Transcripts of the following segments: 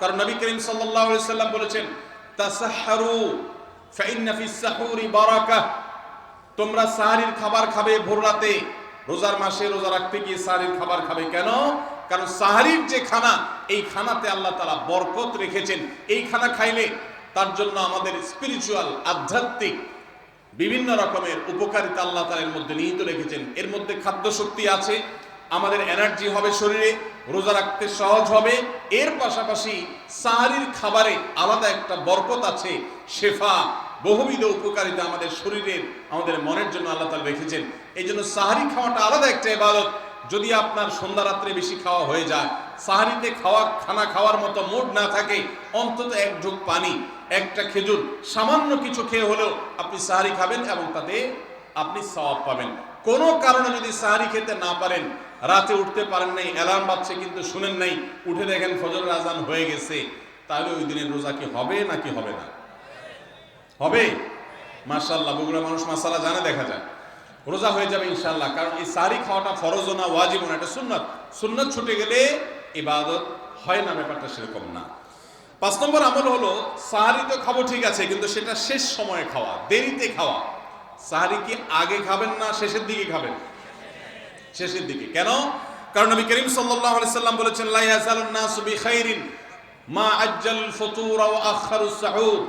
কারণ নবী করিম সাল্লাম বলেছেন ফিস সাহুরি বারাকাহ তোমরা সাহারির খাবার খাবে ভোর রাতে, রোজার মাসে রোজা রাখতে গিয়ে সাহারির খাবার খাবে কেন? কারণ সাহারির যে খানা, এই খানাতে আল্লাহ তালা বরকত রেখেছেন। এই খানা খাইলে তার জন্য আমাদের স্পিরিচুয়াল আধ্যাত্মিক, বিভিন্ন রকমের উপকারিতা আল্লাহ তালা এর মধ্যে নিহিত রেখেছেন। এর মধ্যে খাদ্য শক্তি আছে, আমাদের এনার্জি হবে শরীরে, রোজা রাখতে সহজ হবে এর পাশাপাশি সাহারির খাবারে আলাদা একটা বরকত আছে, শেফা, বহুবিধ উপকারিতা আমাদের শরীরের, আমাদের মনের জন্য আল্লাহ তালা রেখেছেন। এই জন্য সাহারি খাওয়াটা আলাদা একটা ইবাদত। যদি আপনার সন্ধ্যা রাত্রে বেশি খাওয়া হয়ে যায়, সাহারিতে খাওয়া, খানা খাওয়ার মতো মুড না থাকে, অন্তত এক ঢোক পানি, একটা খেজুর, সামান্য কিছু খেয়ে হলেও আপনি সাহারি খাবেন এবং তাতে আপনি সওয়াব পাবেন। কোনো কারণে যদি সাহারি খেতে না পারেন, রাতে উঠতে পারেন নাই, অ্যালার্ম বাজছে কিন্তু শুনেন নাই, উঠে দেখেন ফজর আজান হয়ে গেছে, তাহলে ওই দিনের রোজা কি হবে নাকি হবে না? হবে? মার্শাল্লাহ বগুড়া মানুষ মাসালা জানে, দেখা যায় রোজা হয়ে যাবে ইনশাল্লাহ কারণ এই সারি খাওয়াটা ফরজ না ওয়াজিব না, এটা সুন্নত। সুন্নত ছুটে গেলে ইবাদত হয় না, ব্যাপারটা সেরকম না। পাঁচ নম্বর আমল হলো, সাহারি তো খাব ঠিক আছে, কিন্তু সেটা শেষ সময়ে খাওয়া, দেরিতে খাওয়া। সাহারি কি আগে খাবেন না শেষের দিকে খাবেন? শেষের দিকে। কেন? কারণ নবী করিম সাল্লাল্লাহু আলাইহি সাল্লাম বলেছেন, লা ইয়াজালুন নাসু বিখাইরিন মা আজ্জাল ফুতুর ওয়া আখারুস সাহুর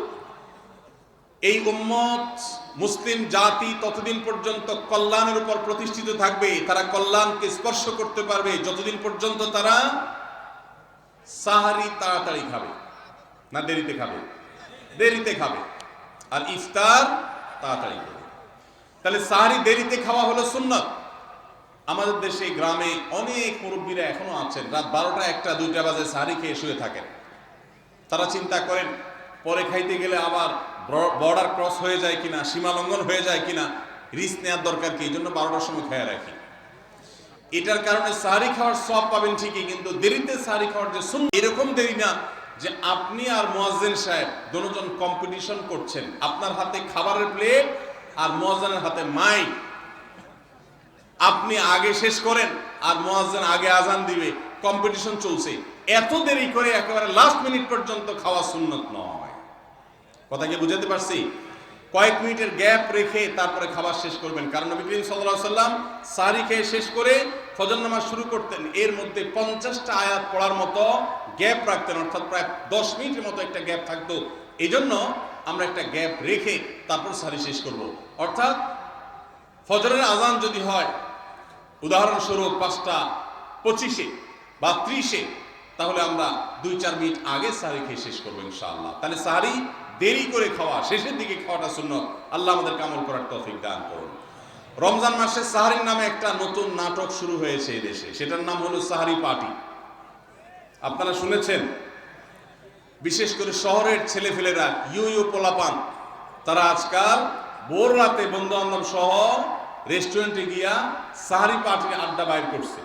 এই উম্মত মুসলিম জাতি ততদিন পর্যন্ত কল্যাণের উপর প্রতিষ্ঠিত থাকবে। তারা কল্যাণকে স্পর্শ করতে পারবে। যতদিন পর্যন্ত তারা সাহারি তাড়াতাড়ি খাবে না দেরিতে খাবে? দেরিতে খাবে। আর ইফতার তাড়াতাড়ি খাবে তাহলে সাহারি দেরিতে খাওয়া হলো সুন্নত। আমাদের দেশে, গ্রামে অনেক মুরব্বীরা এখনও আছেন। রাত বারোটা একটা, দুইটা বাজে সাহারি খেয়ে শুয়ে থাকেন। তারা চিন্তা করেন, পরে খাইতে গেলে আবার বর্ডার ক্রস হয়ে যায় কিনা, সীমা লঙ্ঘন হয়ে যায় কিনা, রিস্ক নেওয়ার দরকার কি? এই জন্য বারোটার সময় খেয়ে রাখি। এটার কারণে সাহারি খাওয়ার সব পাবেন ঠিকই, কিন্তু দেরিতে সাহারি খাওয়ার যে শুন এরকম দেরি না যে আপনি আর মোয়াজ্জেন সাহেব দুজন কম্পিটিশন করছেন। আপনার হাতে খাবারের প্লেট আর মোয়াজ্জেনের হাতে মাই। আপনি আগে শেষ করেন আর মোয়াজ্জেন আগে আজান দিবে। কম্পিটিশন চলছে। এত দেরি করে একেবারে লাস্ট মিনিট পর্যন্ত খাওয়া সুন্নত নয়। কথা কি বুঝাতে পারছি? কয়েক মিনিটের গ্যাপ রেখে তারপরে খাবার শেষ করবেন। কারণ নবী করিম সাল্লাল্লাহু সাল্লাম সারি খেয়ে শেষ করে ফজর নামাজ শুরু করতেন। এর মধ্যে পঞ্চাশটা আয়াত পড়ার মতো গ্যাপ রাখতেন। অর্থাৎ প্রায় দশ মিনিটের মতো একটা গ্যাপ থাকতো। এই জন্য আমরা একটা গ্যাপ রেখে তারপর সারি শেষ করব। অর্থাৎ ফজরের আজান যদি হয়, উদাহরণস্বরূপ পাঁচটা পঁচিশে বা ত্রিশে, তাহলে আমরা দুই চার মিনিট আগে সাহারি খেয়ে শেষ করব ইনশাআল্লাহ। তাহলে সাহারি দেরি করে খাওয়া, শেষের দিকে খাওয়াটা শূন্য আল্লাহ আমাদের কামল করার তৌফিক দান করুন। রমজান মাসে সাহারির নামে একটা নতুন নাটক শুরু হয়েছে এই দেশে। সেটার নাম হলো সাহারি পার্টি। আপনারা শুনেছেন? বিশেষ করে শহরের ছেলেফেলেরা ইউ ইউ পোলাপান, তারা আজকাল ভোর রাতে বন্ধু বান্ধব সহ রেস্টুরেন্টে গিয়া সাহারি পার্টির আড্ডা বাইর করছে।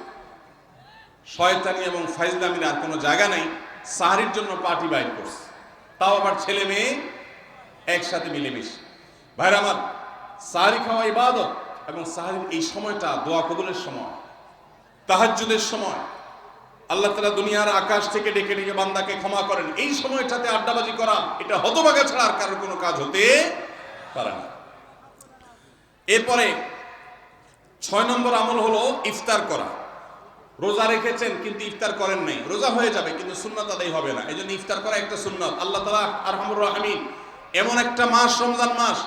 শয়তানি এবং ফাইজলামির আর কোনো জায়গা নেই, সাহারির জন্য পার্টি বাইর করছে। তাও আবার ছেলে মেয়ে একসাথে মিলেমিশে। ভাইরা আমার, সাহারি খাওয়া ইবাদত এবং সাহারির এই সময়টা দোয়া কবুলের সময়, তাহাজ্জুদের সময় আল্লাহ তালা দুনিয়ার আকাশ থেকে ডেকে ডেকে বান্দাকে ক্ষমা করেন। এই সময়টাতে আড্ডাবাজি করা, এটা হতবাগা ছাড়া আর কারোর কোনো কাজ হতে পারে না। এরপরে ছয় নম্বর আমল হলো ইফতার করা। রোজা রেখেছেন কিন্তু ইফতার করেন নাই। রোজা হয়ে যাবে, কিন্তু সুন্নত আদায় হবে না। এই জন্য ইফতার করা একটা সুন্নত। আল্লাহ তালা আরহামুর রাহমিন, এমন একটা মাস, রমজান মাস,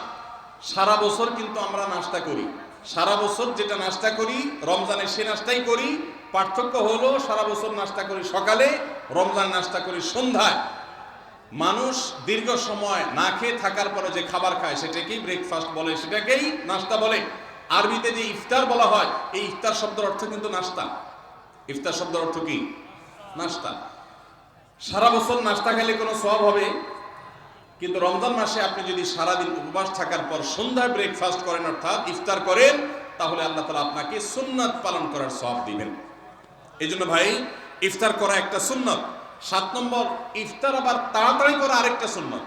সারা বছর কিন্তু আমরা নাস্তা করি। সারা বছর যেটা নাস্তা করি রমজানে সে নাস্তাই করি। পার্থক্য হলো সারা বছর নাস্তা করি সকালে, রমজান নাস্তা করি সন্ধ্যায়। মানুষ দীর্ঘ সময় না খেয়ে থাকার পরে যে খাবার খায়, সেটাকেই ব্রেকফাস্ট বলে, সেটাকেই নাস্তা বলে। আরবিতে যে ইফতার বলা হয়, এই ইফতার শব্দের অর্থ কিন্তু নাস্তা। ইফতার শব্দের অর্থ কি? নাস্তা। সারা বছর নাস্তা খেলে কোনো সব হবে? কিন্তু রমজান মাসে আপনি যদি সারাদিন উপবাস থাকার পর সন্ধ্যায় ব্রেকফাস্ট করেন, অর্থাৎ ইফতার করেন, তাহলে আল্লাহ তালা আপনাকে সুন্নাত পালন করার সব দিবেন। এই জন্য ভাই, ইফতার করা একটা সুন্নত। সাত নম্বর, ইফতার আবার তাড়াতাড়ি করা আরেকটা সুন্নত।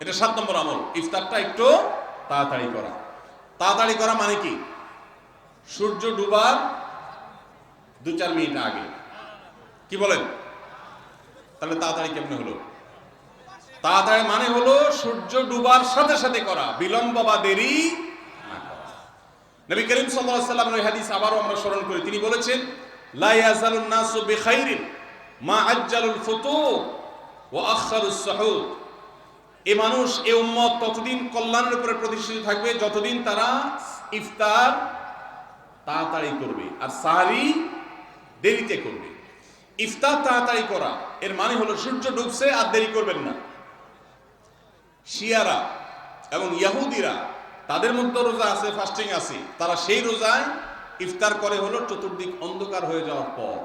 এটা সাত নম্বর আমল। ইফতারটা একটু তাড়াতাড়ি করা। তাড়াতাড়ি করা মানে কি? সূর্য ডুবার দু চার মিনিট আগে। কি বলেন? তাহলে তাড়াতাড়ি কেমনে হলো? তাড়াতাড়ি মানে হলো সূর্য ডুবার সাথে সাথে করা, বিলম্ব বা দেরি নবী করিম সাল্লাল্লাহু আলাইহি ওই হাদিস আবারও আমরা স্মরণ করি। তিনি বলেছেন, লা ইয়াজালুন নাসু বিখাইরিন মা আজ্জালুল ফুতুর ওয়া আখারুস সুহুর এই মানুষ এই উম্মত ততদিন কল্যাণের উপরে প্রতিষ্ঠিত থাকবে, যতদিন তারা ইফতার তাড়াতাড়ি করবে আর সাহারি দেরিতে করবে। ইফতার তাড়াতাড়ি করা, এর মানে হলো সূর্য ডুবছে আর দেরি করবেন না। শিয়ারা এবং ইয়াহুদিরা, তাদের মধ্যে রোজা আছে ফাস্টিং আছে, তারা সেই রোজায় ইফতার করে হলো চতুর্দিক অন্ধকার হয়ে যাওয়ার পর।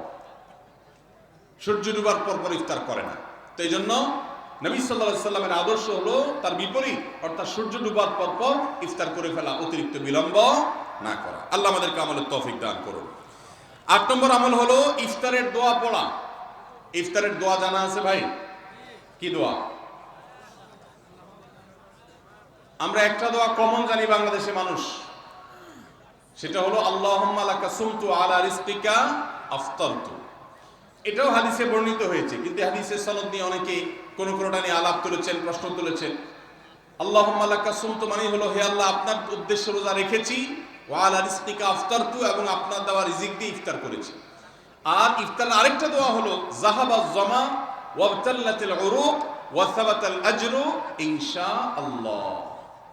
সূর্য ডুবার পর পর ইফতার করে না। তো এই জন্য নবী সাল্লাহ সাল্লামের আদর্শ হলো তার বিপরীত, অর্থাৎ সূর্য ডুবার পর পর ইফতার করে ফেলা, অতিরিক্ত বিলম্ব না করা। আল্লাহ আমাদেরকে আমলের তফিক দান করুন। আট নম্বর আমল হলো ইফতারের দোয়া পড়া। ইফতারের দোয়া জানা আছে ভাই? কি দোয়া? আমরা একটা দোয়া কমন জানি বাংলাদেশে মানুষ। সেটা হলো, আল্লাহুম্মা লাকা সুমতু আলা রিজকিকা আফতারতু এটাও হাদিসে বর্ণিত হয়েছে, কিন্তু হাদিসের সনদ নিয়ে অনেকে কোন কোনটা নিয়ে আলাপ তুলেছেন, প্রশ্ন তুলেছেন। আল্লাহুম্মা লাকা সুমতু মানে হলো, হে আল্লাহ, আপনার উদ্দেশ্যে রোজা রেখেছি, ওয়া আলা রিজকিকা আফতারতু এবং আপনার দেওয়া রিজিক দিয়ে ইফতার করেছি। আর ইফতার আরেকটা দোয়া হলো, জাহাবা জমা ওয়াবতাল্লাতিল উরুক ওয়া সাবাতাল আজরু ইনশাআল্লাহ।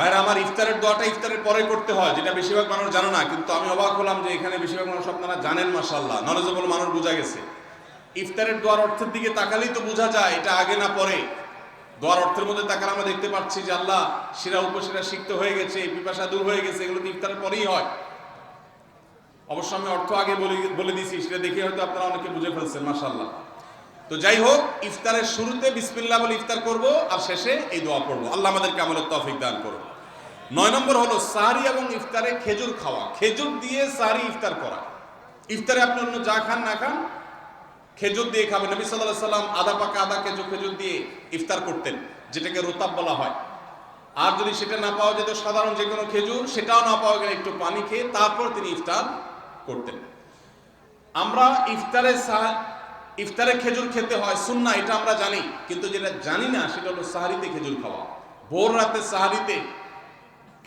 ভাইরা, আমার ইফতারের দোয়াটা ইফতারের পরে করতে হয়, যেটা বেশিরভাগ মানুষ জানে না, কিন্তু আমি অবাক হলাম যে এখানে বেশিরভাগ মানুষ আপনারা জানেন মাশাল্লাহ নলেজেবল মানুষ বোঝা গেছে। ইফতারের দোয়ার অর্থের দিকে তাকালেই তো বোঝা যায়, এটা আগে না পরে। দোয়ার অর্থের মধ্যে তাকালে আমরা দেখতে পাচ্ছি যে আল্লাহ শিরা উপশিরা সিক্ত হয়ে গেছে, পিপাসা দূর হয়ে গেছে, এগুলো তো ইফতারের পরেই হয়। অবশ্য আমি অর্থ আগে বলে বলে দিছি, সেটা দেখে হয়তো আপনারা অনেকে বুঝে ফেলছেন মাশাল্লাহ তো যাই হোক, ইফতারের শুরুতে বিসমিল্লাহ বলে ইফতার করব, আর শেষে এই দোয়া পড়ব। আল্লাহ আমাদেরকে আমলের তৌফিক দান করুন। নয় নম্বর হলো সাহারি এবং ইফতারে খেজুর খাওয়া। খেজুর দিয়ে সাহারি ইফতার করা। ইফতারে আপনি অন্য যা খান না খান, খেজুর দিয়ে খাবেন। নবী সাল্লাহ সাল্লাম আদা পাকা আদা খেজুর খেজুর দিয়ে ইফতার করতেন, যেটাকে রোতাব বলা হয়। আর যদি সেটা না পাওয়া যেত, সাধারণ যে কোনো খেজুর, সেটাও না পাওয়া গেলে একটু পানি খেয়ে তারপর তিনি ইফতার করতেন। আমরা ইফতারে ইফতারে খেজুর খেতে হয় সুন্না এটা আমরা জানি। কিন্তু যেটা জানি না, সেটা হলো সাহারিতে খেজুর খাওয়া। ভোর রাতে সাহারিতে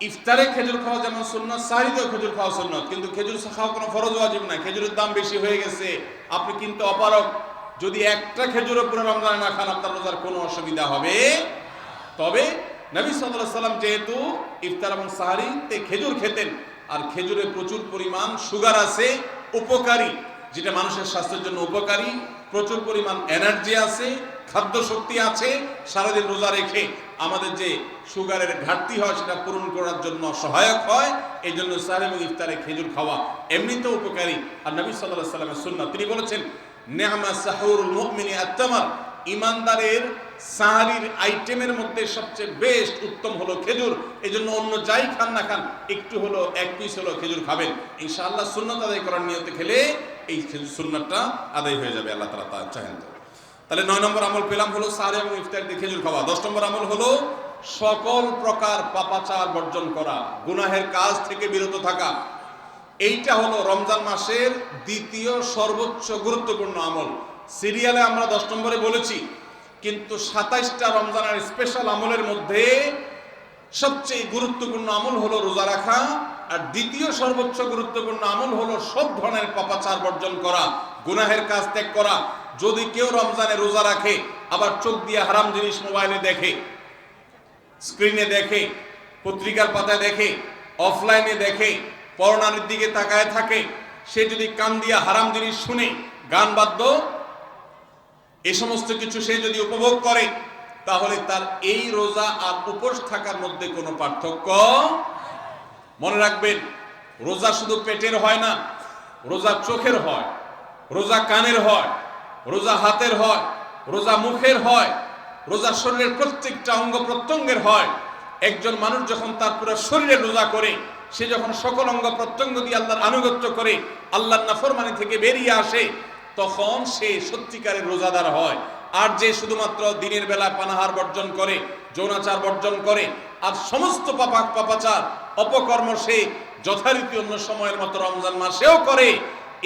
ইফতারে খেজুর খাওয়া যেমন সুন্নত সাহিতেও খেজুর খাওয়া সুন্নত। কিন্তু খেজুর খাওয়া কোনো ফরজ ওয়াজিব না খেজুরের দাম বেশি হয়ে গেছে। আপনি কিন্তু অপারক যদি একটা খেজুরও পুরো রমজানে না খান, আপনার রোজার কোনো অসুবিধা হবে তবে নবী সাল্লাহ সাল্লাম যেহেতু ইফতার এবং সাহারিতে খেজুর খেতেন, আর খেজুরে প্রচুর পরিমাণ সুগার আছে, উপকারী, যেটা মানুষের স্বাস্থ্যের জন্য উপকারী, প্রচুর পরিমাণ এনার্জি আছে খাদ্য শক্তি আছে, সারাদিন রোজা রেখে আমাদের যে সুগারের ঘাটতি হয়, সেটা পূরণ করার জন্য সহায়ক হয়। এই জন্য সার ইফতারে খেজুর খাওয়া এমনিতেও উপকারী। আর নবী সাল্লাহ সাল্লামের সুন্না তিনি বলেছেন নেহামা সাহুরুল মুমিনি আত্মামার ইমানদারের সাহারির আইটেমের মধ্যে সবচেয়ে বেস্ট উত্তম হলো খেজুর। এই জন্য অন্য যাই খান না খান, একটু হলো, এক পিস হলো খেজুর খাবেন। ইনশাআল্লাহ সুন্নত আদায় করার নিয়তে খেলে এই খেজুর সুন্নতটা আদায় হয়ে যাবে, আল্লাহ তালা তা চাহেন তাহলে নয় নম্বর আমল পেলাম হলো সারে এবং ইফতার দিয়ে খেজুর খাওয়া। দশ নম্বর আমল হলো সকল প্রকার পাপাচার বর্জন করা, গুনাহের কাজ থেকে বিরত থাকা। এইটা হলো রমজান মাসের দ্বিতীয় সর্বোচ্চ গুরুত্বপূর্ণ আমল। সিরিয়ালে আমরা দশ নম্বরে বলেছি, কিন্তু সাতাইশটা রমজানের স্পেশাল আমলের মধ্যে সবচেয়ে গুরুত্বপূর্ণ আমল হলো রোজা রাখা আর দ্বিতীয় সর্বোচ্চ গুরুত্বপূর্ণ আমল হলো সব ধরনের পাপাচার বর্জন করা, গুনাহের কাজ ত্যাগ করা। যদি কেউ রমজানে রোজা রাখে, আবার চোখ দিয়ে হারাম জিনিস মোবাইলে দেখে, স্ক্রিনে দেখে, পত্রিকার পাতায় দেখে, অফলাইনে দেখে পর্ণানির দিকে তাকায় থাকে, সে যদি কান দিয়ে হারাম জিনিস শুনে, গান বাদ্য, এ সমস্ত কিছু সে যদি উপভোগ করে, তাহলে তার এই রোজা আর উপোস থাকার মধ্যে কোনো পার্থক্য মনে রাখবেন, রোজা শুধু পেটের হয় না, রোজা চোখের হয়, রোজা কানের হয়, রোজা হাতের হয়, রোজা মুখের হয়, রোজা শরীরের প্রত্যেকটা অঙ্গ প্রত্যঙ্গের হয়। একজন মানুষ যখন তার পুরো শরীরে রোজা করে, সে যখন সকল অঙ্গ প্রত্যঙ্গ দিয়ে আল্লাহর আনুগত্য করে, আল্লাহর নাফরমানি থেকে বেরিয়ে আসে, তখন সে সত্যিকারের রোজাদার হয়। আর যে শুধুমাত্র দিনের বেলা পানাহার বর্জন করে, যৌনাচার বর্জন করে, আর সমস্ত পাপাক পাপাচার অপকর্ম সে যথারীতি অন্য সময়ের মতো রমজান মাসেও করে।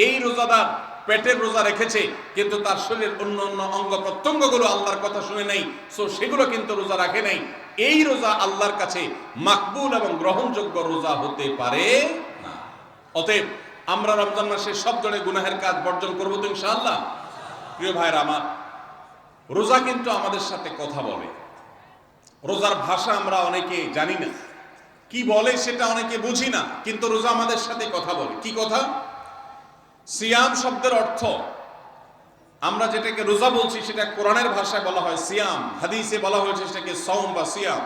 এই রোজাদার পেটের রোজা রেখেছে, কিন্তু তার শরীরের অন্য অন্য অঙ্গ প্রত্যঙ্গগুলো আল্লাহর কথা শুনে নাই, সো সেগুলো কিন্তু রোজা রাখে নাই। এই রোজা আল্লাহর কাছে মাকবুল এবং গ্রহণযোগ্য রোজা হতে পারে না। অতএব আমরা রমজান মাসে সব ধরনের গুনাহের কাজ বর্জন করব তো ইনশাআল্লাহ? প্রিয় ভাইয়ের আমার, রোজা কিন্তু আমাদের সাথে কথা বলে। রোজার ভাষা আমরা অনেকে জানি না। কি বলে সেটা অনেকে বুঝি না, কিন্তু রোজা আমাদের সাথে কথা বলে। কি কথা? সিয়াম শব্দের অর্থ, আমরা যেটাকে রোজা বলছি সেটা কোরআনের ভাষায় বলা হয় সিয়াম, হাদিসে বলা হয়েছে সেটাকে সওম বা সিয়াম।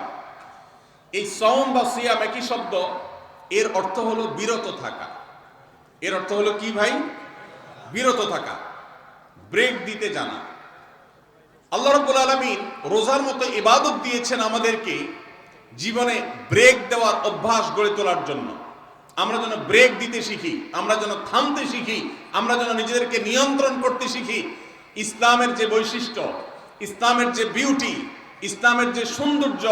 এই সওম বা সিয়াম একই শব্দ, এর অর্থ হলো বিরত থাকা। এর অর্থ হলো কি ভাই? বিরত থাকা ব্রেক দিতে জানা। আল্লাহ রব্বুল আলমিন রোজার মতো ইবাদত দিয়েছেন আমাদেরকে জীবনে ব্রেক দেওয়ার অভ্যাস গড়ে তোলার জন্য। আমরা যেন ব্রেক দিতে শিখি, আমরা যেন থামতে শিখি, আমরা যেন নিজেদেরকে নিয়ন্ত্রণ করতে শিখি। ইসলামের যে বৈশিষ্ট্য, ইসলামের যে বিউটি ইসলামের যে সৌন্দর্য,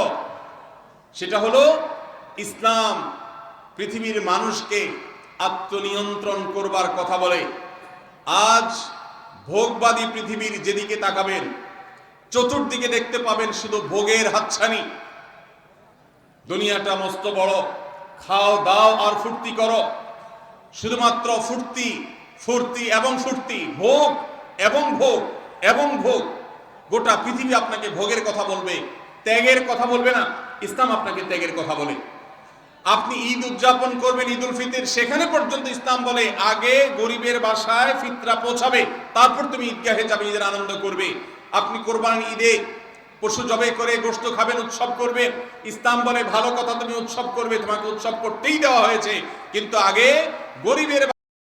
সেটা হলো ইসলাম পৃথিবীর মানুষকে আত্মনিয়ন্ত্রণ করবার কথা বলে। আজ ভোগবাদী পৃথিবীর যেদিকে তাকাবেন, চতুর্দিকে দেখতে পাবেন শুধু ভোগের হাতছানি। দুনিয়াটা মস্ত বড়। খাও, দাও আর ফুর্তি করো। শুধুমাত্র ফুর্তি ফুর্তি এবং ফুর্তি, ভোগ এবং ভোগ এবং ভোগ। গোটা পৃথিবী আপনাকে ভোগের কথা বলবে, ত্যাগের কথা বলবে না, ইসলাম আপনাকে ত্যাগের কথা বলে। আপনি ঈদ উদযাপন করবেন ঈদ উল ফিতর, সেখানে পর্যন্ত ইসলাম বলে, আগে গরিবের বাসায় ফিতরা পৌঁছাবে, তারপর তুমি ঈদগাহে যাবে, ঈদের আনন্দ করবে। আপনি কোরবান ঈদে পশু জবে করে গোস্ত খাবেন, উৎসব করবেন ইসলাম বলে ভালো কথা, তুমি উৎসব করবে, তোমাকে উৎসব করতেই দেওয়া হয়েছে। কিন্তু আগে গরিবের